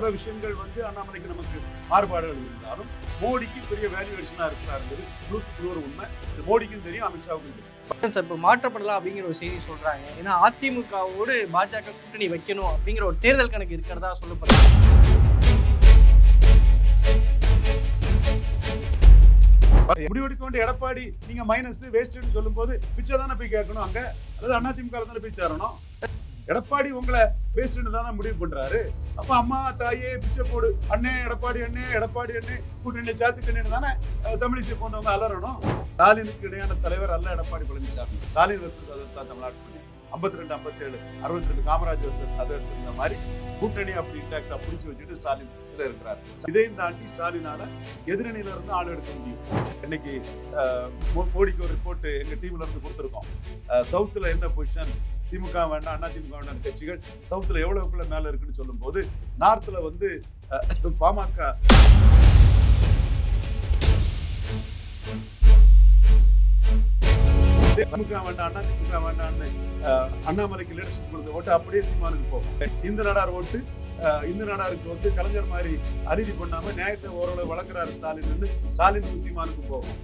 பல விஷயங்கள் வந்து அண்ணாமலைக்கு நமக்கு மாறுபாடுகள் இருந்தாலும் மோடிக்கு பெரிய வேல்யூவேஷனா இருக்கிறாருங்கிறது நூற்றுக்கு நூறு உண்மை. இது மோடிக்கும் தெரியும் அமித்ஷாவுக்கும் தெரியும். சார் இப்போ மாற்றப்படலாம் அப்படிங்கிற ஒரு செய்தி சொல்றாங்க. ஏன்னா அதிமுகவோடு பாஜக கூட்டணி வைக்கணும் அப்படிங்கிற ஒரு தேர்தல் கணக்கு இருக்கிறதா சொல்லப்படுது. முடிவெடுக்க வேண்டிய எடப்பாடி நீங்க மைனஸ் வேஸ்ட்னு சொல்லும்போது பிச்சை தானே போய் கேட்கணும் அங்க? அதாவது அதிமுக தானே போய் சேரணும்? எடப்பாடி உங்களை வேஸ்ட்னு தானே முடிவு பண்றாரு. அப்ப அம்மா தாயே பிச்சை போடு. அண்ணே எடப்பாடி அண்ணே எடப்பாடி அண்ணே கூட்டணி சாத்துக்கண்ணு தானே தமிழிசை போன்றவங்க அலறணும். ஸ்டாலினுக்கு இணையான தலைவர் அல்ல எடப்பாடி பழனிசாமி. ஸ்டாலின் வர்சஸ் அதர் தான் தமிழ்நாட்டு ஐம்பத்தி ரெண்டு ஐம்பத்தி ஏழு அறுபத்தி ரெண்டு காமராஜ் வர்சஸ் அதர்ஸ் இந்த மாதிரி கூட்டணி அப்படி இன்டாக்டா பிடிச்சி வச்சுட்டு ஸ்டாலின் இதுல இருக்கிறார். இதையும் தாண்டி ஸ்டாலினால எதிரணியில இருந்து ஆள் எடுக்க முடியும். இன்னைக்கு மோடிக்கு ஒரு ரிப்போர்ட் எங்க டீம்ல இருந்து கொடுத்துருக்கோம். சவுத்துல என்ன பொசிஷன் திமுக வேண்டாம் அண்ணா திமுக வேண்டாம் கட்சிகள் சவுத்துல எவ்வளவுக்குள்ள மேலே இருக்குன்னு சொல்லும்போது நார்த்தில் வந்து பாமக. திமுக வேண்டாம் அண்ணா திமுக வேண்டாம்னு அண்ணாமலைக்கு லீடர்ஷிப் கொடுத்த ஓட்டு அப்படியே சீமானுக்கு போகும். இந்த நாடார் ஓட்டு அஹ், இந்த வந்து கலைஞர் மாதிரி அநீதி பண்ணாம நியாயத்தை ஓரளவு வழங்குறாரு ஸ்டாலின் ஸ்டாலின் சீமானுக்கு போகும்.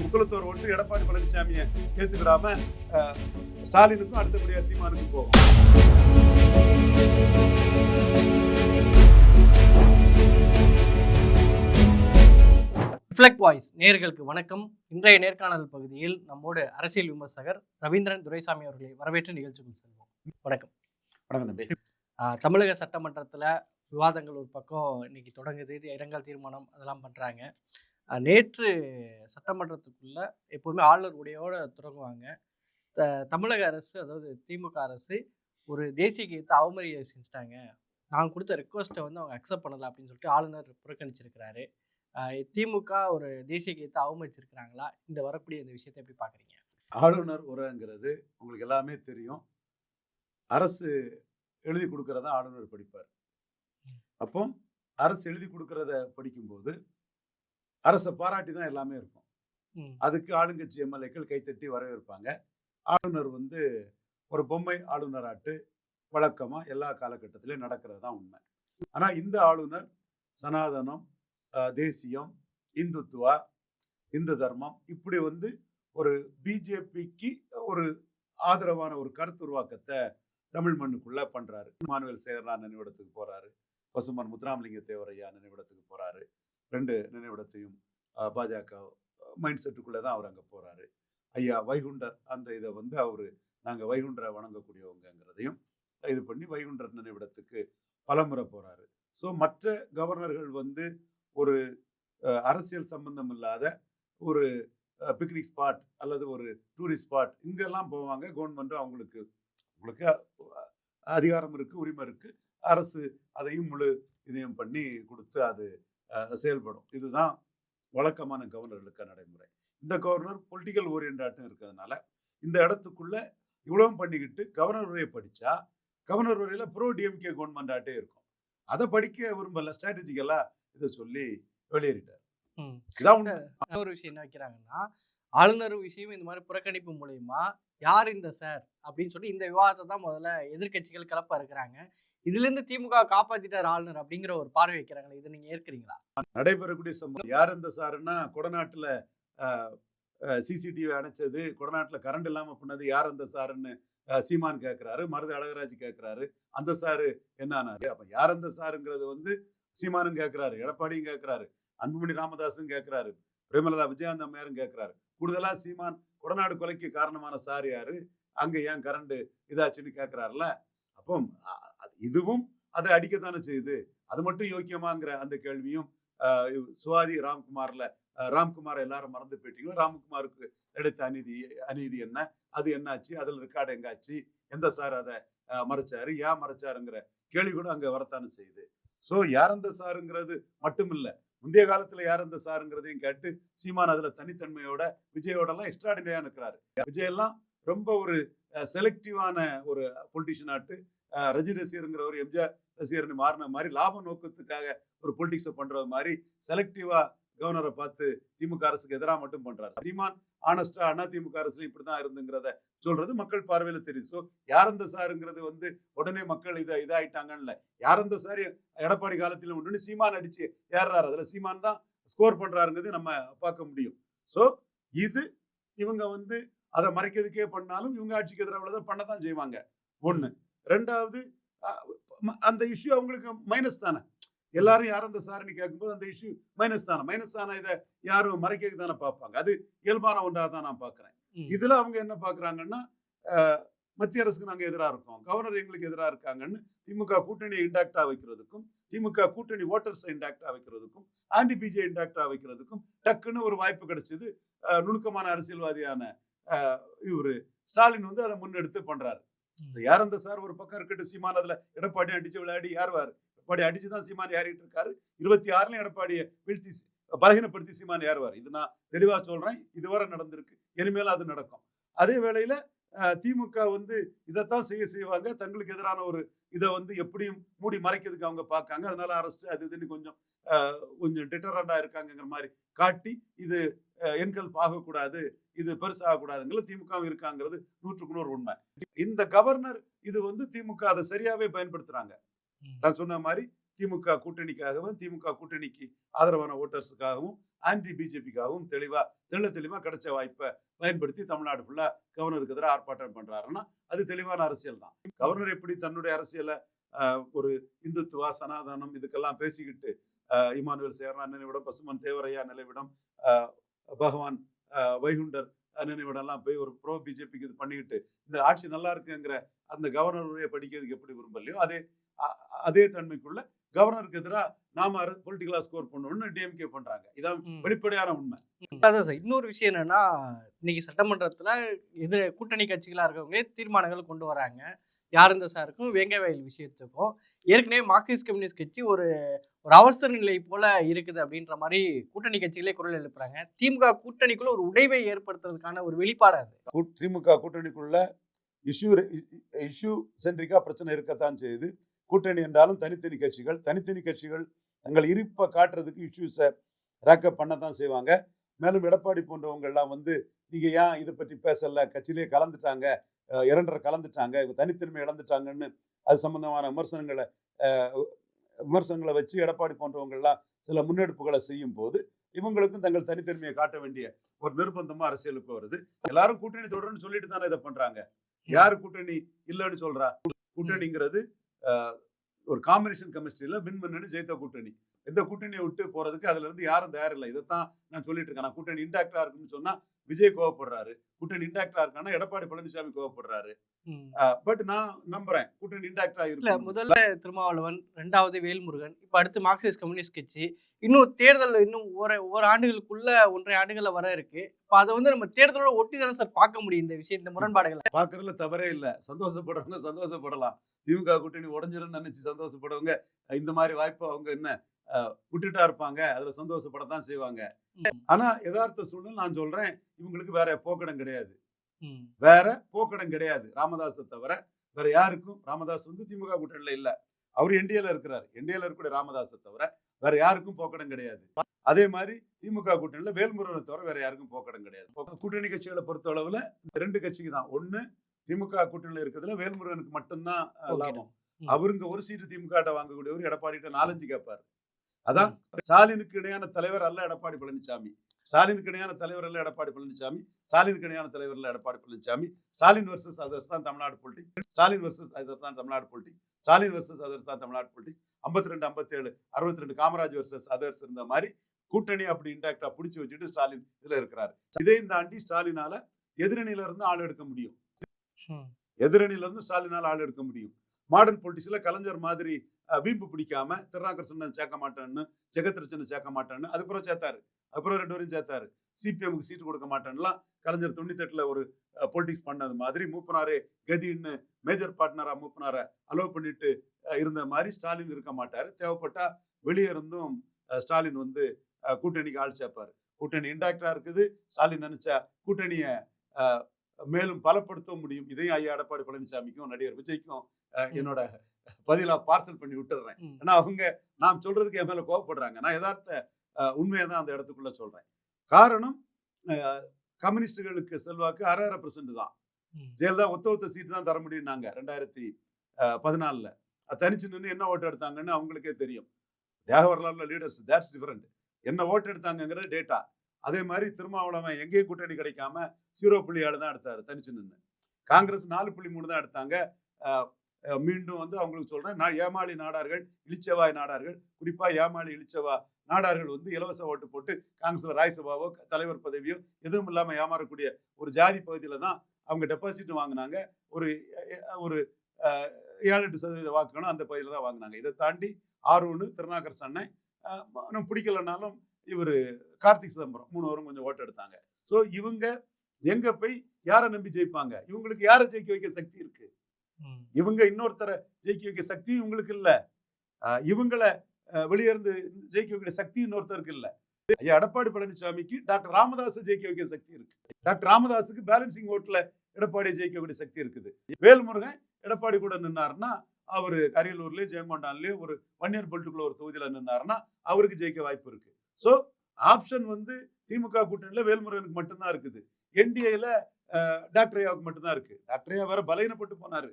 முக்குளத்தோர் ஓட்டு எடப்பாடி பழனிசாமியை ஏத்துக்கிடாம ஸ்டாலினுக்கும் அடுத்தபடியா சீமானுக்கு போகும். ரிஃப்ளெக்ட் வாய்ஸ் நேயர்களுக்கு வணக்கம். இன்றைய நேர்காணல் பகுதியில் நம்மோடு அரசியல் விமர்சகர் ரவீந்திரன் துரைசாமி அவர்களை வரவேற்று நிகழ்ச்சிக்குள் செல்வோம். வணக்கம். வணக்கம் தம்பி. தமிழக சட்டமன்றத்தில் விவாதங்கள் ஒரு பக்கம் இன்னைக்கு தொடங்குது. இது இரங்கல் தீர்மானம் அதெல்லாம் பண்ணுறாங்க நேற்று சட்டமன்றத்துக்குள்ள எப்போவுமே ஆளுநர் உடையோட தொடங்குவாங்க த தமிழக அரசு அதாவது திமுக அரசு ஒரு தேசிய கீதத்தை அவமரியாதை செஞ்சுட்டாங்க. நாங்கள் கொடுத்த ரெக்வஸ்ட்டை வந்து அவங்க அக்செப்ட் பண்ணலை அப்படின்னு சொல்லிட்டு ஆளுநர் புறக்கணிச்சிருக்கிறாரு. திமுக ஒரு தேசிய கீதத்தை அவமதிச்சிருக்கிறாங்களா? இந்த வரக்கூடிய இந்த விஷயத்தை எப்படி பார்க்குறீங்க? ஆளுநர் உரைங்கிறது உங்களுக்கு எல்லாமே தெரியும். அரசு எழுதி கொடுக்கறத ஆளுநர் படிப்பார். அப்போ அரசு எழுதி கொடுக்கறத படிக்கும்போது அரசை பாராட்டி தான் எல்லாமே இருக்கும். அதுக்கு ஆளுங்கட்சி எம்எல்ஏக்கள் கைத்தட்டி வரவேற்பாங்க. ஆளுநர் வந்து ஒரு பொம்மை ஆளுநராட்டு வழக்கமா எல்லா காலகட்டத்திலையும் நடக்கிறது தான் உண்மை. ஆனா இந்த ஆளுநர் சனாதனம் தேசியம் இந்துத்துவா இந்து தர்மம் இப்படி வந்து ஒரு பிஜேபிக்கு ஒரு ஆதரவான ஒரு கருத்துருவாக்கத்தை தமிழ் மண்ணுக்குள்ள பண்றாரு. இமானுவேல் சேகரா நினைவிடத்துக்கு போறாரு. பசுமன் முத்துராமலிங்க தேவரையா நினைவிடத்துக்கு போறாரு. ரெண்டு நினைவிடத்தையும் பாஜக மைண்ட் செட்டுக்குள்ளே தான் அவர் அங்கே போகிறாரு ஐயா வைகுண்டர் அந்த இதை வந்து அவர் நாங்கள் வைகுண்டரை வணங்கக்கூடியவங்கிறதையும் இது பண்ணி வைகுண்டர் நினைவிடத்துக்கு பலமுறை போகிறாரு ஸோ மற்ற கவர்னர்கள் வந்து ஒரு அரசியல் சம்பந்தம் இல்லாத ஒரு பிக்னிக் ஸ்பாட் அல்லது ஒரு டூரிஸ்ட் ஸ்பாட் இங்கெல்லாம் போவாங்க. கவர்மெண்ட்டும் அவங்களுக்கு உங்களுக்கு அதிகாரம் இருக்கு உரிமை இருக்குது அரசு அதையும் முழு இதையும் பண்ணி கொடுத்து அது செயல்படும். இதுதான் வழக்கமான கவர்னர்களுக்கு நடைமுறை. இந்த கவர்னர் பொலிட்டிக்கல் ஓரியன்டாட்டும் இருக்கிறதுனால இந்த இடத்துக்குள்ள இவ்வளவும் பண்ணிக்கிட்டு கவர்னர் உரையை படிச்சா கவர்னர் உரையில ப்ரோ டிஎம்கே கவர்மெண்ட் ஆட்டே இருக்கும். அதை படிக்க விரும்பல ஸ்ட்ராட்டஜிக்கலா இதை சொல்லி வெளியேறிட்டார். இதான். இன்னொரு விஷயம் என்ன வைக்கிறாங்கன்னா ஆளுநர் விஷயம் இந்த மாதிரி புறக்கணிப்பு மூலயமா யார் இந்த சார்? அப்படின்னு சொல்லி இந்த விவாதத்தை தான் முதல்ல எதிர்க்கட்சிகள் கிளப்ப இருக்கிறாங்க. இதுல இருந்து திமுக காப்பாத்திட்டார் ஆளுநர் அப்படிங்கிற ஒரு பார்வை வைக்கிறாங்களே இதை நீங்க ஏற்கிறீங்களா? நடைபெறக்கூடிய சம்பவம். யார் இந்த சாருன்னா கொடநாட்டுல சிசிடிவி அணைச்சது கொடநாட்டில் கரண்ட் இல்லாம பண்ணது யார் அந்த சாருன்னு சீமான் கேட்கிறாரு மருது அழகராஜ் கேட்கிறாரு அந்த சாரு என்ன ஆனாரு? அப்ப யார் அந்த சாருங்கிறது வந்து சீமானும் கேட்கிறாரு எடப்பாடியும் கேட்கிறாரு அன்புமணி ராமதாஸும் கேட்கிறாரு பிரேமலதா விஜயகாந்த் அம்மையாரும் கேட்கிறாரு கூடுதலா சீமான் கொடநாடு கொலைக்கு காரணமான சார் யாரு? அங்க ஏன் கரண்ட் இதாச்சுன்னு கேட்கிறாருல அப்போ இதுவும் அதை அடிக்கத்தானே செய்யுது? அது மட்டும் யோக்கியமாங்கிற அந்த கேள்வியும் சுவாதி ராம்குமார்ல ராம்குமார் எல்லாரும் மறந்து போயிட்டீங்களோ? ராம்குமாருக்கு எடுத்த அநீதி அநீதி என்ன? அது என்னாச்சு? அதில் ரெக்கார்டு எங்காச்சு? எந்த சார் அதை மறைச்சாரு? ஏன் மறைச்சாருங்கிற கேள்வி கூட அங்க வரத்தானே செய்யுது. ஸோ யார் அந்த சாருங்கிறது மட்டுமில்ல. முந்தைய காலத்துல யார் அந்த சாருங்கிறதையும் கேட்டு சீமான் அதுல தனித்தன்மையோட விஜயோட எல்லாம் எக்ஸ்ட்ராடினரியா இருக்கிறாரு விஜய் எல்லாம் ரொம்ப ஒரு செலக்டிவான ஒரு பொலிட்டிஷியன் ரஜி ஆஹ் ஒரு ரசிகருங்கிறவர் எம்ஜிஆர் ரசிகர்னு மாறின மாதிரி லாப நோக்கத்துக்காக ஒரு பொலிட்டிக்ஸை பண்றது மாதிரி செலக்டிவா கவர்னரை பார்த்து திமுக அரசுக்கு எதிராக மட்டும் பண்றாரு. சீமான் ஆனஸ்டா அண்ணா திமுக அரசுல இப்படிதான் இருந்துங்கிறத சொல்றது மக்கள் பார்வையில தெரியும் ஸோ யார் அந்த சாருங்கிறது வந்து உடனே மக்கள் இதை இதாயிட்டாங்கன்னு யார் அந்த சார் எடப்பாடி காலத்தில் உண்டு சீமான் அடிச்சு ஏறாரு அதுல சீமான் தான் ஸ்கோர் பண்றாருங்கிறது நம்ம பார்க்க முடியும். ஸோ இது இவங்க வந்து அதை மறைக்கிறதுக்கே பண்ணாலும் இவங்க ஆட்சிக்கு எதிராக தான் பண்ண தான் செய்வாங்க. ஒண்ணு. ரெண்டாவது அந்த இஷ்யூ அவங்களுக்கு மைனஸ் தானே. எல்லாரும் யார் அந்த சாரணி கேட்கும்போது அந்த இஷ்யூ மைனஸ் தானே. மைனஸ் தானே இதை யாரும் மறைக்க தானே பார்ப்பாங்க. அது இயல்பான ஒன்றாக தான் நான் பார்க்குறேன். இதுல அவங்க என்ன பார்க்குறாங்கன்னா மத்திய அரசுக்கு நாங்கள் எதிராக இருக்கோம். கவர்னர் எங்களுக்கு எதிராக இருக்காங்கன்னு திமுக கூட்டணியை இண்டாக்டாக வைக்கிறதுக்கும் திமுக கூட்டணி ஓட்டர்ஸை இண்டாக்டாக வைக்கிறதுக்கும் ஆன்டி பிஜே இண்டாக்டாக வைக்கிறதுக்கும் டக்குன்னு ஒரு வாய்ப்பு கிடைச்சது நுணுக்கமான அரசியல்வாதியான இவர். ஸ்டாலின் வந்து அதை முன்னெடுத்து பண்றாரு. So, யார் அந்த சார்? ஒரு பக்கம் இருக்கட்டும் சீமான் அதுல எடப்பாடி அடிச்சு விளையாடி ஏறுவார் எடப்பாடி அடிச்சு தான் சீமான் ஏறிட்டு இருக்காரு. இருபத்தி ஆறுலயும் எடப்பாடியை வீழ்த்தி பலகீனப்படுத்தி சீமான் ஏறுவார். இது நான் தெளிவா சொல்றேன். இதுவரை நடந்திருக்கு. இனிமேல அது நடக்கும். அதே வேளையில அஹ், திமுக வந்து இதைத்தான் செய்ய செய்வாங்க. தங்களுக்கு எதிரான ஒரு இதை வந்து எப்படியும் மூடி மறைக்கிறதுக்கு அவங்க பார்க்காங்க. அதனால அரெஸ்ட் அது இதுன்னு கொஞ்சம் அஹ், கொஞ்சம் டிட்டரண்டா இருக்காங்கங்கிற மாதிரி காட்டி இது என்கல்ப் ஆகக்கூடாது இது பெருசாகக்கூடாதுங்கிற திமுக இருக்காங்கிறது நூற்றுக்கு நூறு உண்மை. இந்த கவர்னர் இது வந்து திமுக அதை சரியாவே பயன்படுத்துறாங்க. நான் சொன்ன மாதிரி திமுக கூட்டணிக்காகவும் திமுக கூட்டணிக்கு ஆதரவான ஓட்டர்ஸுக்காகவும் ஆன்டி பிஜேபிக்காகவும் தெளிவா தெள்ள தெளிவா கிடைச்ச வாய்ப்பை பயன்படுத்தி தமிழ்நாடு ஃபுல்லா கவர்னருக்கு எதிராக ஆர்ப்பாட்டம் பண்றாருன்னா அது தெளிவான அரசியல் தான். கவர்னர் எப்படி தன்னுடைய அரசியலை ஒரு இந்துத்துவா சனாதனம் இதுக்கெல்லாம் பேசிக்கிட்டு இமானுவேல் சேரனா நினைவிடம் பசுமன் தேவரையா நினைவிடம் பகவான் வைகுண்டர் நினைவிடம்லாம் போய் ஒரு ப்ரோ பிஜேபிக்கு இது பண்ணிக்கிட்டு இந்த ஆட்சி நல்லா இருக்குங்கிற அந்த கவர்னர் உரையை படிக்கிறதுக்கு எப்படி விரும்பலையோ அதே அதே தன்மைக்குள்ள கவர்னருக்கு எதிராக நாம பொலிட்டிக்கலா ஸ்கோர் பண்ணணும்னு டிஎம்கே பண்றாங்க. இதான். வெளிப்படையான உண்மை. அதான் சார் இன்னொரு விஷயம் என்னன்னா இன்னைக்கு சட்டமன்றத்துல எதிர கூட்டணி கட்சிகளா இருக்கவங்களே தீர்மானங்கள் கொண்டு வராங்க. யார் இந்த சாருக்கும் வேங்கை வயல் விஷயத்துக்கும். ஏற்கனவே மார்க்சிஸ்ட் கம்யூனிஸ்ட் கட்சி ஒரு ஒரு அவசர நிலை போல இருக்குது அப்படின்ற மாதிரி கூட்டணி கட்சிகளே குரல் எழுப்புறாங்க. திமுக கூட்டணிக்குள்ள ஒரு உடைவை ஏற்படுத்துறதுக்கான ஒரு வெளிப்பாடு அது. திமுக கூட்டணிக்குள்ள இஷ்யூ இஷ்யூ சென்ட்ரிக்கா பிரச்சனை இருக்கத்தான் செய்யுது. கூட்டணி என்றாலும் தனித்தனி கட்சிகள் தனித்தனி கட்சிகள் தங்கள் இருப்பை காட்டுறதுக்கு இஷ்யூஸை ரேக்கப் பண்ண தான் செய்வாங்க. மேலும் எடப்பாடி போன்றவங்கள்லாம் வந்து நீங்கள் ஏன் இதை பற்றி பேசலை? கட்சியிலே கலந்துட்டாங்க. இரண்டரை கலந்துட்டாங்க. இவங்க தனித்தன்மை இழந்துட்டாங்கன்னு அது சம்பந்தமான விமர்சனங்களை விமர்சனங்களை வச்சு எடப்பாடி போன்றவங்க எல்லாம் சில முன்னெடுப்புகளை செய்யும் போது இவங்களுக்கும் தங்கள் தனித்தன்மையை காட்ட வேண்டிய ஒரு நிர்பந்தமா அரசியலுக்கு வருது. எல்லாரும் கூட்டணி தொடர்னு சொல்லிட்டு தானே இதை பண்றாங்க. யாரு கூட்டணி இல்லைன்னு சொல்றா? கூட்டணிங்கிறது ஒரு காம்பினேஷன் கெமிஸ்ட்ரியில வின் பண்ணு ஜெயித்த கூட்டணி. எந்த கூட்டணியை விட்டு போறதுக்கு அதுல இருந்து யாரும் தயார் இல்லை இதைத்தான் நான் சொல்லிட்டு இருக்கேன். நான் கூட்டணி இன்டாக்டா இருக்குன்னு சொன்னா விஜய் கோவப்படுறாரு. கூட்டணி இன்டாக்டா இருக்கான்னா எடப்பாடி பழனிசாமி கோவப்படுறாரு. பட் நான் நம்புறேன் கூட்டணி இன்டாக்டா இருக்கு முதல்ல திருமாவளவன் ரெண்டாவது வேல்முருகன் இப்ப அடுத்து மார்க்சிஸ்ட் கம்யூனிஸ்ட் கட்சி. இன்னும் தேர்தல் இன்னும் ஒரு ஒரு ஆண்டுகளுக்குள்ள ஒன்றரை ஆண்டுகள வர இருக்கு. இப்ப அதை வந்து நம்ம தேர்தலோட ஒட்டி தானே சார் பார்க்க முடியும் இந்த விஷயம் இந்த முரண்பாடுகளை? பாக்குறதுல தவறே இல்ல. சந்தோஷப்படுறவங்க சந்தோஷப்படலாம். திமுக கூட்டணி உடஞ்சிரும்னு நினைச்சு சந்தோஷப்படுறவங்க இந்த மாதிரி வாய்ப்பு அவங்க என்ன? விட்டுட்டா இருப்பாங்க. அதுல சந்தோஷப்படத்தான் செய்வாங்க. ஆனா யதார்த்த சூழ்நிலை நான் சொல்றேன் இவங்களுக்கு வேற போக்கடம் கிடையாது. வேற போக்கடம் கிடையாது. ராமதாஸை தவிர வேற யாருக்கும் ராமதாஸ் வந்து திமுக கூட்டணியில இல்ல. அவர் என்டிஏல இருக்கிறார். என்டிஏல இருக்கக்கூடிய ராமதாஸை தவிர வேற யாருக்கும் போக்கடம் கிடையாது. அதே மாதிரி திமுக கூட்டணியில வேல்முருகனை தவிர வேற யாருக்கும் போக்கடம் கிடையாது. கூட்டணி கட்சிகளை பொறுத்த அளவுல இந்த ரெண்டு கட்சிக்கு தான். ஒண்ணு திமுக கூட்டணியில இருக்கிறதுல வேல்முருகனுக்கு மட்டும்தான். லாபம். அவருங்க ஒரு சீட்டு திமுக வாங்கக்கூடியவர் எடப்பாடிட்ட நாலஞ்சு கேட்பாரு அதான் ஸ்டாலினுக்கு இணையான தலைவர் அல்ல எடப்பாடி பழனிசாமி ஸ்டாலினுக்கு இணையான தலைவர் அல்ல எடப்பாடி பழனிசாமி ஸ்டாலினுக்கு இணையான தலைவர் அல்ல எடப்பாடி பழனிசாமி ஸ்டாலின் வர்சஸ் அதர்ஸ் தான் Tamil Nadu politics Stalin versus other தான் Tamil Nadu politics Stalin versus others தான் தமிழ்நாடு பொலிட்டிக்ஸ் ஐம்பத்தி ரெண்டு ஐம்பத்தேழு அறுபத்தி ரெண்டு காமராஜ் வர்சஸ் அதர்ஸ் இருந்த மாதிரி கூட்டணி அப்படி இன்டாக்டா பிடிச்சி வச்சுட்டு ஸ்டாலின் இதுல இருக்கிறாரு. இதையும் தாண்டி ஸ்டாலினால எதிரணியில இருந்து ஆள் எடுக்க முடியும். எதிரணியில இருந்து ஸ்டாலினால் ஆள் எடுக்க முடியும். மாடர்ன் பொலிட்டிக்ஸ்ல கலைஞர் மாதிரி வீம்பு பிடிக்காம திருநாகரசன் சேர்க்க மாட்டேன்னு ஜெகத்ரட்சனை சேர்க்க மாட்டேன்னு அதுக்கப்புறம் சேர்த்தாரு. அப்புறம் ரெண்டு பேரும் சேர்த்தாரு. சிபிஎம்க்கு சீட்டு கொடுக்க மாட்டேன்னுலாம் கலைஞர் தொண்ணூத்தெட்டுல ஒரு பொலிட்டிக்ஸ் பண்ணது மாதிரி மூப்பனாரே கதின்னு மேஜர் பார்ட்னரா மூப்பனாரை அலோவ் பண்ணிட்டு இருந்த மாதிரி ஸ்டாலின் இருக்க மாட்டாரு. தேவைப்பட்டா வெளியே இருந்தும் ஸ்டாலின் வந்து கூட்டணிக்கு ஆள் சேர்ப்பாரு. கூட்டணி இன்டாக்டா இருக்குது. ஸ்டாலின் நினைச்சா கூட்டணியை மேலும் பலப்படுத்த முடியும். இதையும் ஐயா எடப்பாடி பழனிசாமிக்கும் நடிகர் விஜய்க்கும். என்னோட பதிலா பார்சல் பண்ணி விட்டுறேன் ம். ஏன்னா அவங்க நாம் சொல்றதுக்கு என் மேல கோவப்படுறாங்க. நான் யதார்த்த அஹ், உண்மையை தான் அந்த இடத்துக்குள்ள சொல்றேன். காரணம் கம்யூனிஸ்டுகளுக்கு செல்வாக்கு அரை அரை பெர்சன்ட் தான். ஜெயலலிதா ஒத்த ஒத்த சீட்டு தான் தர முடியும்னாங்க. ரெண்டாயிரத்தி பதினாலில். தனிச்சு நின்று என்ன ஓட்டு எடுத்தாங்கன்னு அவங்களுக்கே தெரியும். தேக வரலாறுல லீடர்ஸ் தேட்ஸ் டிஃபரெண்ட் என்ன ஓட்டு எடுத்தாங்கங்கிறது டேட்டா அதே மாதிரி திருமாவளவன் எங்கேயும் கூட்டணி கிடைக்காம ஜீரோ புள்ளி ஏழு தான் எடுத்தாரு தனிச்சு நின்று காங்கிரஸ் நாலு புள்ளி மூணு தான் எடுத்தாங்க. மீண்டும் வந்து அவங்களுக்கு சொல்றேன் நான் ஏமாளி நாடார்கள் இளிச்சவாய் நாடார்கள் குறிப்பா ஏமாளி இளிச்சவா நாடார்கள் வந்து இலவச ஓட்டு போட்டு காங்கிரஸ்ல ராஜ்சபாவோ தலைவர் பதவியோ எதுவும் இல்லாம ஏமாறக்கூடிய ஒரு ஜாதி பகுதியில தான் அவங்க டெபாசிட் வாங்கினாங்க. ஒரு ஒரு ஏழு எட்டு சதவீத வாக்குகளும் அந்த பகுதியில் தான் வாங்கினாங்க. இதை தாண்டி ஆர்வனு திருநாகர் சன்னை இன்னும் பிடிக்கலனாலும் இவர் கார்த்திக் சிதம்பரம் மூணு வரும் கொஞ்சம் ஓட்டு எடுத்தாங்க. ஸோ இவங்க எங்க போய் யாரை நம்பி ஜெயிப்பாங்க? இவங்களுக்கு யாரை ஜெயிக்க வைக்க சக்தி இருக்குது இவங்க இன்னொருத்தரை ஜெயிக்க வைக்க சக்தி இவங்களுக்கு இல்ல. இவங்களை இவங்கள ஜெயிக்க வைக்கிற சக்தி இன்னொருத்தருக்கு இல்ல. ஐயா எடப்பாடி பழனிசாமிக்கு டாக்டர் ராமதாஸ் ஜெயிக்க வைக்க சக்தி இருக்கு. டாக்டர் ராமதாஸுக்கு பேலன்சிங் ஓட்டில் எடப்பாடி ஜெயிக்க வேண்டிய சக்தி இருக்குது. வேல்முருகன் எடப்பாடி கூட நின்னார்னா அவரு அரியலூர்லயும் ஜெயங்கொண்டான்லயும் ஒரு வன்னியர் பல்ட்டுக்குள்ள ஒரு தொகுதியில் நின்னார்னா அவருக்கு ஜெயிக்க வாய்ப்பு இருக்கு. ஸோ ஆப்ஷன் வந்து திமுக கூட்டணியில் வேல்முருகனுக்கு மட்டும்தான் இருக்குது. என்டிஏல டாக்டர் ஐயாவுக்கு மட்டும்தான் இருக்கு. டாக்டர் ஐயா வேற பலகீனப்பட்டு போனாரு.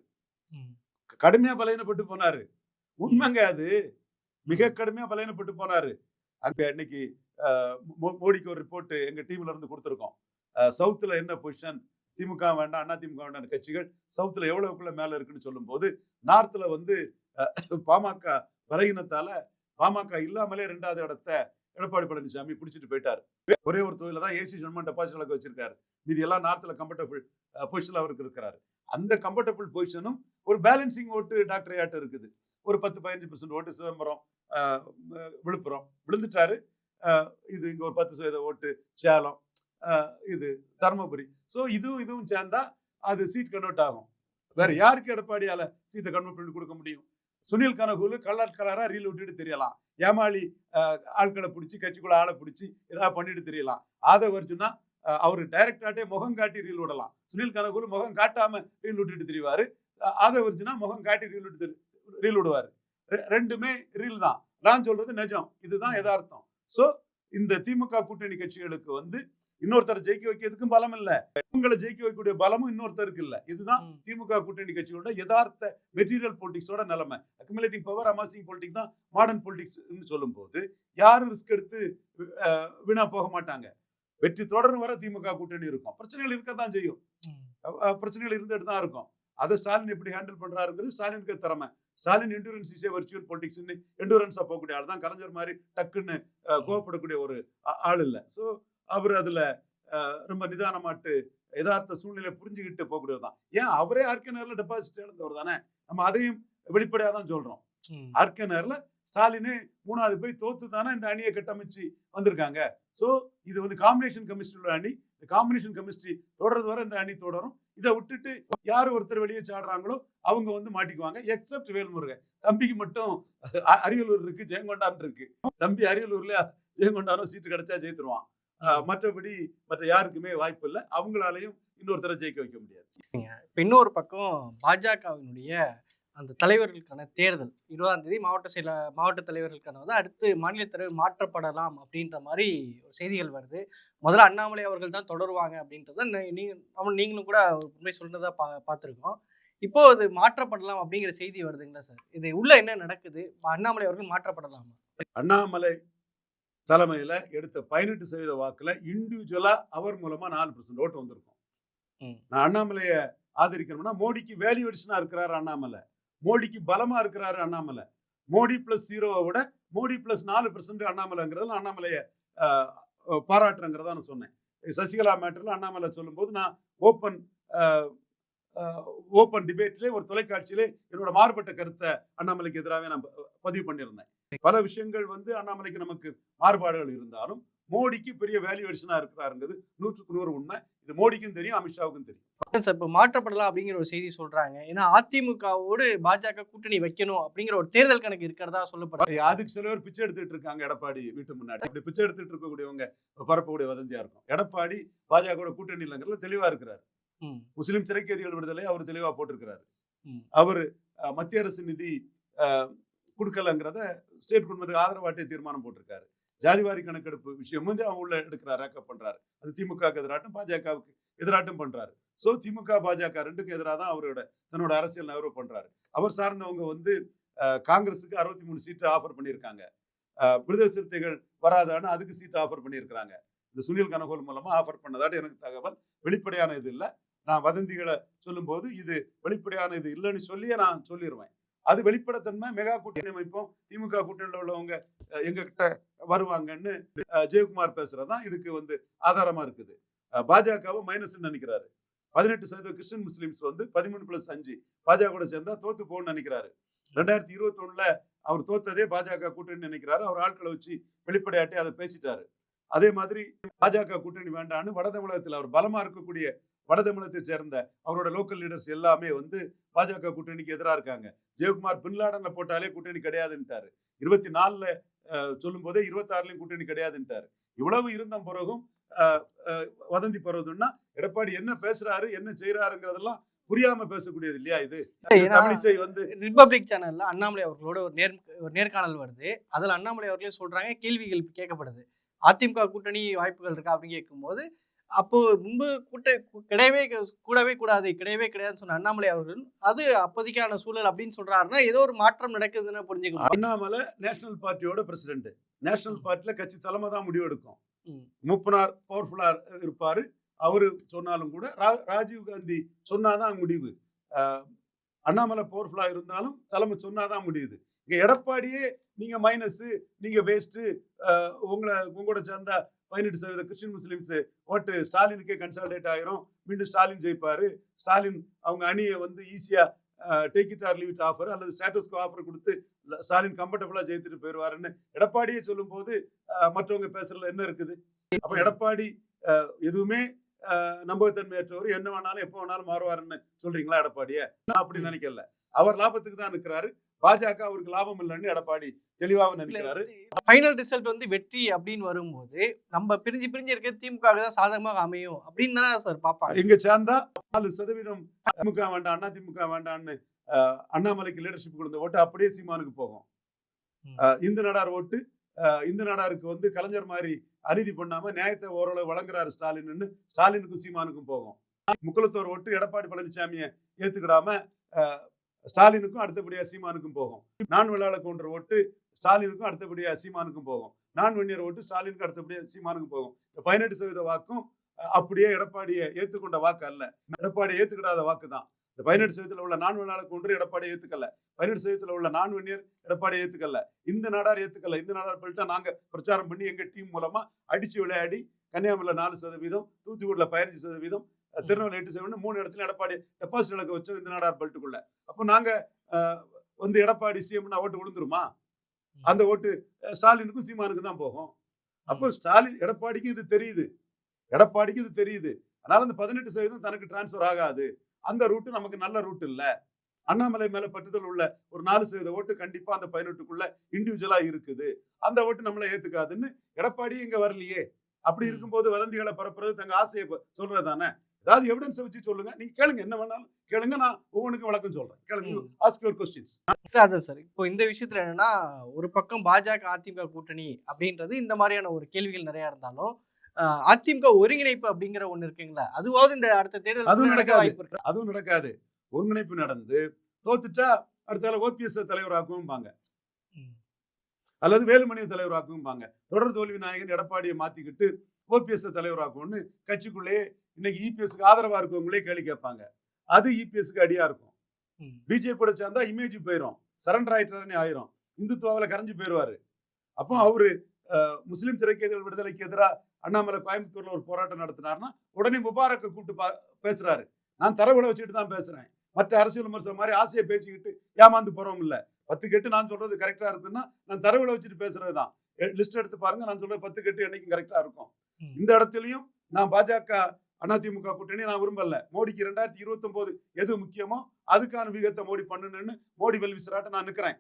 கடுமையா பலகீனப்பட்டு போனாரு. உண்மைங்க அது. மிக கடுமையா பலகீனப்பட்டு போனாரு. அங்க இன்னைக்கு மோடிக்கு ஒரு ரிப்போர்ட் எங்க டீம்ல இருந்து கொடுத்துருக்கோம். சவுத்துல என்ன பொசிஷன்? திமுக வேண்டாம் அண்ணா திமுக வேண்டாம் கட்சிகள் சவுத்துல எவ்வளவுக்குள்ள மேல இருக்குன்னு சொல்லும்போது நார்த்ல வந்து பாமக பலகீனத்தால பாமக இல்லாமலே ரெண்டாவது இடத்த எடப்பாடி பழனிசாமி பிடிச்சிட்டு போயிட்டாரு. ஒரே ஒரு தொழில தான் ஏசி ஜன்மன் டெபாசிட் இலக்கு வச்சிருக்காரு. மீதி எல்லாம் நார்த்ல கம்ஃபர்டபுள் பொசிஷன்ல அவருக்கு இருக்கிறாரு. அந்த கம்ஃபர்டபுள் பொசிஷனும் ஒரு பேலன்சிங் ஓட்டு டாக்டர் ஐயாட்ட இருக்குது. ஒரு பத்து பதினஞ்சு பர்சன்ட் ஓட்டு சிதம்பரம் விழுப்புரம் விழுந்துட்டாரு. இது இங்க ஒரு பத்து சதவீத ஓட்டு சேலம் இது தருமபுரி. ஸோ இதுவும் இதுவும் சேர்ந்தா அது சீட் கன்வெர்ட் ஆகும். வேற யாருக்கு எடப்பாடியால சீட்டை கன்வெர்ட் பண்ணி கொடுக்க முடியும்? சுனில் கனகூலு கலர் கலரா ரீல் விட்டுட்டு தெரியலாம். ஏமாளி ஆட்களை பிடிச்சி கட்சிக்குள்ள ஆளை பிடிச்சி ஏதாவது பண்ணிட்டு தெரியலாம். அர்ஜுனா அஹ், அவரு டைரக்டாட்டே முகம் காட்டி ரீல் விடலாம் சுனில் கனகூலு முகம் காட்டாம ரீல் விட்டுட்டு தெரிவாரு. ஆதவ அர்ஜுனா முகம் காட்டி ரீல் விட்டு ரீல் விடுவாரு. ரெண்டுமே ரீல் தான். நான் சொல்றது நிஜம். இதுதான் யதார்த்தம். சோ இந்த திமுக கூட்டணி கட்சிகளுக்கு வந்து இன்னொருத்தரை ஜெயிக்க வைக்கிறதுக்கும் பலம் இல்ல. இவங்களை ஜெயிக்க வைக்கக்கூடிய பலமும் இன்னொருத்தருக்கு இல்ல. இதுதான். திமுக கூட்டணி கட்சியோட யதார்த்த மெட்டீரியல் பொலிட்டிக்ஸோட நிலைமை. அக்குமுலேட்டிங் பவர் அமாசிங் பொலிட்டிக்ஸ் தான் மாடர்ன் பொலிட்டிக்ஸ் சொல்லும் போது யாரும் ரிஸ்க் எடுத்து வீணா போக மாட்டாங்க. வெற்றி தொடர்ந்து வர திமுக கூட்டணி இருக்கும். பிரச்சனைகள் இருக்க தான் செய்யும் பிரச்சனைகள் இருந்துட்டு தான் இருக்கும். அதை ஸ்டாலின் எப்படி ஹேண்டில் பண்றாருங்கிறது ஸ்டாலினுக்கு திறமை. ஸ்டாலின் எண்டூரன்ஸ் இஸ் வர்ச்சுவல் பொலிட்டிக்ஸ்னு எண்டூரன்ஸா போகக்கூடிய ஆள் தான். கலைஞர் மாதிரி டக்குன்னு கோவப்படக்கூடிய ஒரு ஆள் இல்லை. ஸோ அவர் அதுல ரொம்ப நிதானமாட்டு யதார்த்த சூழ்நிலை புரிஞ்சுக்கிட்டு போகக்கூடியது தான். ஏன்? அவரே ஆர்கே நேரில் டெபாசிட் இழந்தவர் தானே? நம்ம அதையும் வெளிப்படையாக தான் சொல்றோம். ம். ஆர்கே நேரில் ஸ்டாலினு மூணாவது போய் தோத்து தானே இந்த அணியை கட்டமைச்சு வந்திருக்காங்க. ஸோ இது வந்து காம்பினேஷன் கெமிஸ்ட்ரியோட அணி. இந்த காம்பினேஷன் கெமிஸ்ட்ரி தொடர்றது வரை இந்த அணி தொடரும். இதை விட்டுட்டு யார் ஒருத்தர் வெளியே சாடுறாங்களோ அவங்க வந்து மாட்டிக்குவாங்க. எக்ஸப்ட் வேல்முருகன். தம்பிக்கு மட்டும் அரியலூர் இருக்கு ஜெயங்கொண்டான் இருக்கு. தம்பி அரியலூர்ல ஜெயங்கொண்டானும் சீட்டு கிடைச்சா ஜெயித்துருவான். மற்றபடி மற்ற யாருக்குமே வாய்ப்பு இல்லை. அவங்களாலையும் இன்னொருத்தரை ஜெயிக்க வைக்க முடியாது. இப்போ இன்னொரு பக்கம் பாஜகவினுடைய அந்த தலைவர்களுக்கான தேர்தல். இருபதாம் தேதி மாவட்ட செயல மாவட்ட தலைவர்களுக்கான வந்து அடுத்து மாநில தலைவர் மாற்றப்படலாம் அப்படின்ற மாதிரி செய்திகள் வருது. முதல்ல அண்ணாமலை அவர்கள் தான் தொடருவாங்க அப்படின்றத நீ- நீங்க நம்ம நீங்களும் கூட உண்மை சொன்னதா பா பார்த்துருக்கோம். இப்போ அது மாற்றப்படலாம் அப்படிங்கிற செய்தி வருதுங்களா சார்? இது உள்ள என்ன நடக்குது? அண்ணாமலை அவர்கள் மாற்றப்படலாமா? அண்ணாமலை தலைமையில எடுத்த பதினெட்டு சதவீத வாக்குல இண்டிவிஜுவலா அவர் மூலமா நாலு பர்சன்ட் ஓட்டு வந்திருக்கும். நான் அண்ணாமலைய ஆதரிக்கணும்னா மோடிக்கு வேல்யூ அடிஷனா இருக்கிறாரு அண்ணாமலை. மோடிக்கு பலமா இருக்கிறாரு அண்ணாமலை. மோடி பிளஸ் ஜீரோவை விட மோடி பிளஸ் நாலு பெர்சன்ட் அண்ணாமலைங்கிறதுல அண்ணாமலைய ஆஹ், பாராட்டுறேங்கிறதா நான் சொன்னேன். சசிகலா மேட்டரில் அண்ணாமலை சொல்லும்போது நான் ஓப்பன் ஓப்பன் டிபேட்லேயே ஒரு தொலைக்காட்சியிலே என்னோட மாறுபட்ட கருத்தை அண்ணாமலைக்கு எதிராகவே நான் பதிவு பண்ணியிருந்தேன். பல விஷயங்கள் வந்து அண்ணாமலைக்கு நமக்கு மாறுபாடுகள் இருந்தாலும் மோடிக்கு பெரிய வேல்யூ இருக்கிறாருங்கிறது நூற்றுக்கு நூறு உண்மை. இது மோடிக்கும் தெரியும் அமித்ஷாவுக்கும் தெரியும். சார் இப்போ மாற்றப்படலாம் அப்படிங்கிற ஒரு செய்தி சொல்றாங்க. ஏன்னா அதிமுகவோடு பாஜக கூட்டணி வைக்கணும் அப்படிங்கிற ஒரு தேர்தல் கணக்கு இருக்கிறதா சொல்லப்படுது. அதுக்கு சில பேர் பிச்சை எடுத்துட்டு இருக்காங்க எடப்பாடி வீட்டு முன்னாடி. அப்படி பிச்சை எடுத்துட்டு இருக்கக்கூடியவங்க பரப்பக்கூடிய வதந்தியா இருக்கும். எடப்பாடி பாஜக கூட்டணி இல்லைங்கிறதுல தெளிவா இருக்கிறார். முஸ்லிம் சிறைக்கைதிகள் விடுதலை அவர் தெளிவா போட்டிருக்கிறாரு. அவர் மத்திய அரசு நிதி கொடுக்கலங்கிறத ஸ்டேட் கவர்மெண்ட்டுக்கு ஆதரவாட்டே தீர்மானம் போட்டிருக்காரு. ஜாதிவாரி கணக்கெடுப்பு விஷயம் வந்து அவங்க உள்ள எடுக்கிறார் ரேக்கப் பண்றாரு. அது திமுகவுக்கு எதிராட்டும் பாஜகவுக்கு எதிராட்டும் பண்றாரு. ஸோ திமுக பாஜக ரெண்டுக்கும் எதிராக தான் அவரோட தன்னோட அரசியல் நகர்வு பண்றாரு. அவர் சார்ந்தவங்க வந்து காங்கிரஸுக்கு அறுபத்தி மூணு சீட்டு ஆஃபர் பண்ணியிருக்காங்க. அஹ், விடுதலை சிறுத்தைகள் வராதான்னு அதுக்கு சீட்டு ஆஃபர் பண்ணியிருக்கிறாங்க. இந்த சுனில் கனகோல் மூலமா ஆஃபர் பண்ணதாட்டு எனக்கு தகவல். வெளிப்படையான இது இல்லை. நான் வதந்திகளை சொல்லும்போது இது வெளிப்படையான இது இல்லைன்னு சொல்லியே நான் சொல்லிடுவேன் அது வெளிப்படைத்தன்மை மெகா கூட்டணி அமைப்போம் திமுக கூட்டணியில் உள்ளவங்க எங்ககிட்ட வருவாங்கன்னு ஜெயக்குமார் பேசுறதுதான் இதுக்கு வந்து ஆதாரமா இருக்குது. பாஜகவும் பாஜகவை மைனஸ் நினைக்கிறாரு. பதினெட்டு சதவீத கிறிஸ்டின் முஸ்லீம்ஸ் வந்து பதிமூணு பிளஸ் அஞ்சு. பாஜக கூட சேர்ந்தா தோத்து போகணும்னு நினைக்கிறாரு. ரெண்டாயிரத்தி இருபத்தி ஒண்ணுல அவர் தோத்ததே பாஜக கூட்டணி நினைக்கிறாரு. அவர் ஆட்களை வச்சு வெளிப்படையாட்டி அதை பேசிட்டாரு. அதே மாதிரி பாஜக கூட்டணி வேண்டான்னு வட தமிழகத்தில் அவர் பலமா இருக்கக்கூடிய வட தமிழகத்தை சேர்ந்த அவரோட லோக்கல் லீடர்ஸ் எல்லாமே வந்து பாஜக கூட்டணிக்கு எதிராக இருக்காங்க. ஜெயக்குமார் பின்லாடனை போட்டாலே கூட்டணி கிடையாதுன்ட்டாரு. இருபத்தி நாலுல சொல்லும் போதே இருபத்தி ஆறுலயும் கூட்டணி கிடையாதுன்ட்டாரு. இவ்வளவு இருந்த பிறகும் வதந்தி பரவுதுன்னா எடப்பாடி என்ன பேசுறாரு என்ன செய்யறாருங்கிறதெல்லாம் புரியாம பேசக்கூடியது இல்லையா இது? தமிழிசை வந்து ரிப்பப்ளிக் சேனல்ல அண்ணாமலை அவர்களோட ஒரு நேர் ஒரு நேர்காணல் வருது. அதுல அண்ணாமலை அவர்களே சொல்றாங்க கேள்விகள் கேட்கப்படுது. அதிமுக கூட்டணி வாய்ப்புகள் இருக்கா அப்படின்னு கேட்கும்போது அப்போ முன்பு கூட்ட கிடையவே கூடவே கூடாது கிடையவே கிடையாதுன்னு சொன்ன அண்ணாமலை அவர்கள் அது அப்போதைக்கான சூழல் அப்படின்னு சொல்றாருன்னா ஏதோ ஒரு மாற்றம் நடக்குதுன்னு புரிஞ்சுக்கணும் அண்ணாமலை நேஷனல் பார்ட்டியோட பிரசிடென்ட் நேஷனல் ம். பார்ட்டில கட்சி தலைமை தான் முடிவெடுக்கும். மூப்பனார் பவர்ஃபுல்லா இருப்பாரு. அவரு சொன்னாலும் கூட ரா- ராஜீவ் காந்தி சொன்னாதான் முடிவு. அஹ், அண்ணாமலை பவர்ஃபுல்லா இருந்தாலும் தலைமை சொன்னாதான் முடியுது. இங்க எடப்பாடியே நீங்க மைனஸ் நீங்க வேஸ்ட் உங்களை உங்களோட சேர்ந்தா பதினெட்டு சதவீத கிறிஸ்டின் முஸ்லீம்ஸ் ஓட்டு ஸ்டாலினுக்கே கன்சால்டேட் ஆயிரும். மீண்டும் ஸ்டாலின் ஜெயிப்பாரு. ஸ்டாலின் அவங்க அணியை வந்து ஈஸியா take it or leave it offer அல்லது ஸ்டேட்டஸ்க்கு ஆஃபர் கொடுத்து ஸ்டாலின் கம்ஃபர்டபுளா ஜெயித்துட்டு போயிடுவாருன்னு எடப்பாடியே சொல்லும் போது மற்றவங்க பேசுறதுல என்ன இருக்குது? அப்ப எடப்பாடி எதுவுமே நம்பகத்தன்மையற்றவர் என்ன வேணாலும் எப்போ வேணாலும் மாறுவாருன்னு சொல்றீங்களா எடப்பாடிய? நான் அப்படி நினைக்கல. அவர் லாபத்துக்கு தான் இருக்கிறாரு பாஜக அவருக்கு லாபம் இல்லைன்னு எடப்பாடி தெளிவாக நினைக்கிறாரு. ஃபைனல் ரிசல்ட் வந்து வெற்றி அப்படின்னு வரும்போது நம்ம பிரிஞ்சு பிரிஞ்சு இருக்க திமுக தான் சாதகமாக அமையும் அப்படின்னு தானே சார் பார்ப்பாங்க. இங்க சேர்ந்தா நாலு சதவீதம் திமுக வேண்டாம் அண்ணா திமுக வேண்டாம்னு அண்ணாமலைக்கு லீடர்ஷிப் கொடுத்த ஓட்டு அப்படியே சீமானுக்கு போகும். இந்து நாடார் ஓட்டு இந்து நாடாருக்கு வந்து கலைஞர் மாதிரி அநீதி பண்ணாம நியாயத்தை ஓரளவு வழங்குறாரு ஸ்டாலின்னு ஸ்டாலினுக்கும் சீமானுக்கும் போகும். முக்குலத்தோர் ஓட்டு எடப்பாடி பழனிசாமியை ஏத்துக்கிடாம ஸ்டாலினுக்கும் அடுத்தபடியாக சீமானுக்கும் போகும். நான் விழால கவுண்டர் ஓட்டு ஸ்டாலினுக்கும் அடுத்தபடியாக சீமானுக்கும் போகும். நான் வெண்ணியர் ஓட்டு ஸ்டாலினுக்கும் அடுத்தபடியாக சீமானுக்கும் போகும். இந்த பதினெட்டு சதவீத வாக்கும் அப்படியே எடப்பாடியை ஏற்றுக்கொண்ட வாக்கு அல்ல. எடப்பாடியை ஏற்றுக்கிடாத வாக்கு தான். இந்த பதினெட்டு சதவீதத்தில் உள்ள நான் விழால கவுண்டர் எடப்பாடியை ஏற்றுக்கல பதினெட்டு சதவீதத்தில் உள்ள நான் வெண்ணியர் எடப்பாடியை ஏற்றுக்கல இந்த நாடார் ஏற்றுக்கல இந்த நாடார் போயிட்டு நாங்கள் பிரச்சாரம் பண்ணி எங்கள் டீம் மூலமாக அடித்து விளையாடி கன்னியாகுமரியில் நாலு சதவீதம் தூத்துக்குடியில் பதினஞ்சு சதவீதம் திருநெல்வேலி எட்டு சதவீதம் மூணு இடத்துல எடப்பாடி டெபாசிட் இழக்க வச்சோம் இந்த நாடார் பெல்ட்டுக்குள்ள அப்போ நாங்க வந்து எடப்பாடி சிஎம்னா ஓட்டு விழுந்துருமா? அந்த ஓட்டு ஸ்டாலினுக்கும் சீமானுக்கும் தான் போகும். அப்போ ஸ்டாலின் எடப்பாடிக்கு இது தெரியுது. எடப்பாடிக்கு இது தெரியுது. அதனால அந்த பதினெட்டு சதவீதம் தனக்கு டிரான்ஸ்ஃபர் ஆகாது. அந்த ரூட்டு நமக்கு நல்ல ரூட் இல்ல. அண்ணாமலை மேல பட்டுதல் உள்ள ஒரு நாலு சதவீத ஓட்டு கண்டிப்பா அந்த பதினெட்டுக்குள்ள இண்டிவிஜுவலா இருக்குது. அந்த ஓட்டு நம்மளை ஏத்துக்காதுன்னு எடப்பாடி இங்க வரலையே. அப்படி. இருக்கும்போது வதந்திகளை பரப்புறது தங்க ஆசையை சொல்றது தானே ஏதாவது எவிடன்ஸ் வச்சு சொல்லுங்க. நீங்க கேளுங்க என்ன வேணாலும். கேளுங்க நான் ஒவ்வொன்றுக்கும் விளக்கம் சொல்றேன். கேளுங்க. ஆஸ்க் யுவர் கொஸ்டின்ஸ் அதான் சார் இப்போ இந்த விஷயத்துல என்னன்னா ஒரு பக்கம் பாஜக அதிமுக கூட்டணி அப்படின்றது இந்த மாதிரியான ஒரு கேள்விகள் நிறைய இருந்தாலும் அதிமுக ஒருங்கிணைப்பு அப்படிங்கிற ஒண்ணு இருக்குங்களா அதுவாவது இந்த அடுத்த தேர்தல் அதுவும் நடக்க நடக்காது. அதுவும் நடக்காது. ஒருங்கிணைப்பு நடந்து தோத்துட்டா அடுத்தால ஓபிஎஸ் தலைவராக்கும்பாங்க ம். அல்லது வேலுமணியை தலைவராக்கும்பாங்க தொடர் தோல்வி நாயகன் எடப்பாடியை மாத்திக்கிட்டு ஓபிஎஸ் தலைவராக்கும்னு கட்சிக்குள்ளேயே இன்னைக்கு இபிஎஸ்க்கு ஆதரவா இருக்கவங்களே கேள்வி கேட்பாங்க. அது இபிஎஸ்க்கு அடியா இருக்கும். பிஜேபியோட சேர்ந்தா இமேஜ் போயிடும் சரண்டர் ஆயிட்டாருன்னு ஆயிரும். இந்துத்துவாவில் கரைஞ்சு போயிடுவாரு அப்போ அவரு முஸ்லிம் திரைக்கேதல் விடுதலைக்கு எதிராக அண்ணாமலை கோயம்புத்தூர்ல ஒரு போராட்டம் நடத்தினாருன்னா உடனே முபாரக்கை கூப்பிட்டு பா- பேசுறாரு. நான் தரவுல வச்சுட்டு தான் பேசுறேன். மற்ற அரசியல் விமர்சனம் மாதிரி ஆசையை பேசிக்கிட்டு ஏமாந்து போறோம் இல்ல. பத்து கெட்டு நான் சொல்றது கரெக்டா இருக்குன்னா நான் தரவுல வச்சுட்டு பேசுறது தான். லிஸ்ட் எடுத்து பாருங்க. நான் சொல்றது பத்து கெட்டு என்னைக்கும் கரெக்டா இருக்கும். இந்த இடத்துலயும் நான் பாஜக அதிமுக கூட்டணி நான் விரும்பல. மோடிக்கு ரெண்டாயிரத்தி இருபத்தி எது முக்கியமோ அதுக்கான விகத்தை மோடி பண்ணணும்னு மோடி வெல்விசராட்ட நான் நிக்கிறேன்.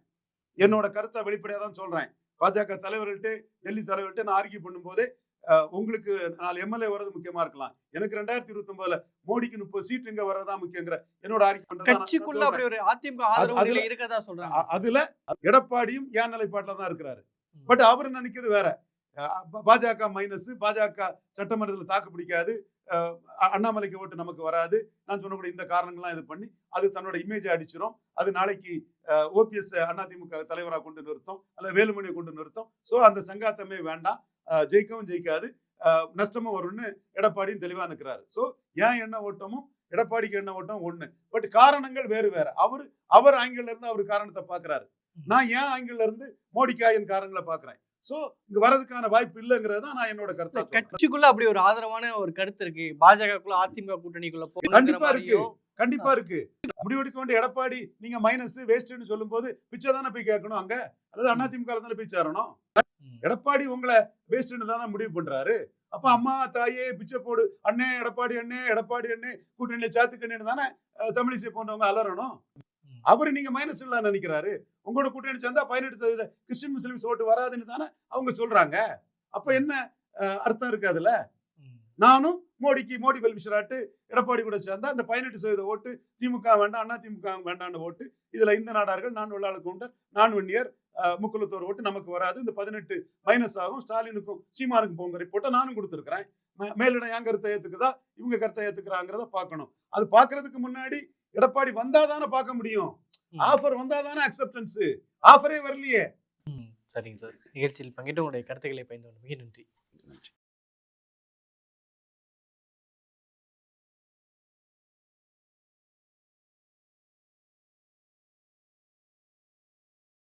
என்னோட கருத்தை வெளிப்படையா தான் சொல்றேன். பாஜக தலைவர்கள்ட்ட டெல்லி தலைவர்கிட்ட நான் ஆர்கியூ பண்ணும்போதே உங்களுக்கு நாலு எம்எல்ஏ வர்றது முக்கியமா இருக்கலாம். எனக்கு ரெண்டாயிரத்தி இருபத்தி ஒன்பதுல மோடிக்கு முப்பது சீட் இங்க வர்றதா முக்கியங்கிற என்னோட அதிமுக ஆதரவு அதுல- எடப்பாடியும் ஏன் நிலைப்பாட்டில தான் இருக்கிறாரு. பட் அவர் நினைக்கிறது வேற. பாஜக மைனஸ் பாஜக சட்டமன்றத்தில் தாக்கு பிடிக்காது. அண்ணாமலைக்கு ஓட்டு நமக்கு வராது. நான் சொன்னக்கூடிய இந்த காரணங்கள்லாம் இது பண்ணி அது தன்னோட இமேஜை அடிச்சிரும். அது நாளைக்கு ஓபிஎஸ் அதிமுக தலைவராக கொண்டு நிறுத்தும். அல்ல வேலுமணியை கொண்டு நிறுத்தும். ஸோ அந்த சங்காத்தமே வேண்டாம். ஜெயிக்கவும் ஜெயிக்காது. நஷ்டமும் வரும்னு எடப்பாடியும் தெளிவா நிற்கிறாரு ஸோ ஏன் என்ன ஓட்டமும்? எடப்பாடிக்கு என்ன ஓட்டம்? ஒண்ணு. பட் காரணங்கள் வேறு வேற. அவர் அவர் ஆங்கிள் இருந்து அவர் காரணத்தை பார்க்கறாரு நான் ஏன் ஆங்கிள் இருந்து மோடிக்கா என் காரணங்களை பார்க்கறேன் ஸோ இங்க வரதுக்கான வாய்ப்பு இல்லைங்கிறது தான் நான் என்னோட கருத்தா. கட்சிக்குள்ள அப்படி ஒரு ஆதரவான ஒரு கருத்து இருக்கு. பாஜகக்குள்ள அதிமுக கூட்டணிக்குள்ள கண்டிப்பா இருக்கு. கண்டிப்பா இருக்கு. முடிவெடுக்க வேண்டிய எடப்பாடி நீங்க மைனஸ் வேஸ்ட்னு சொல்லும்போது பிச்சை தானே போய் கேட்கணும் அங்க? அல்லது அதிமுக தானே போய் சேரணும்? எடப்பாடி உங்களை வேஸ்ட்னு தானே முடிவு பண்றாரு. அப்ப அம்மா தாயே பிச்சை போடு. அண்ணே எடப்பாடி அண்ணே எடப்பாடி அண்ணே கூட்டணியில சாத்துக்கண்ணு தானே தமிழிசை போன்றவங்க அலறணும்? அவர் நீங்க மைனஸ் இல்ல நினைக்கிறாரு. உங்களோட கூட்டணி சேர்ந்தா பதினெட்டு சதவீத கிறிஸ்டின் முஸ்லிம்ஸ் ஓட்டு வராதுன்னு தானே அவங்க சொல்றாங்க. அப்ப என்ன அர்த்தம் இருக்கு அதுல? நானும் மோடிக்கு மோடி வெல்விஷராட்டு எடப்பாடி கூட சேர்ந்தா அந்த பதினெட்டு சதவீத ஓட்டு திமுக வேண்டாம் அண்ணா திமுக வேண்டாம்னு ஓட்டு இதுல இந்த நாடார்கள் நான் வெள்ளாள கவுண்டர் நான் வெண்ணியர் முக்குலத்தோர் ஓட்டு நமக்கு வராது. இந்த பதினெட்டு மைனஸ் ஆகும். ஸ்டாலினுக்கும் சீமானுக்கும் போங்க ரிப்போர்ட்டை நானும் கொடுத்துருக்கிறேன். மேலிடம் என் கருத்தை ஏத்துக்குதா? இவங்க கருத்தை ஏத்துக்கிறாங்கிறத பார்க்கணும். அது பார்க்கறதுக்கு முன்னாடி எடப்பாடி வந்தாதானே பார்க்க முடியும். ஆஃபர் வந்தாதானே அக்செப்டன்ஸ் ஆஃபரே வரலையே. சரிங்க சார். நிகழ்ச்சியில் பங்கிட்டு உங்களுடைய கருத்துக்களை பயந்து மிக நன்றி.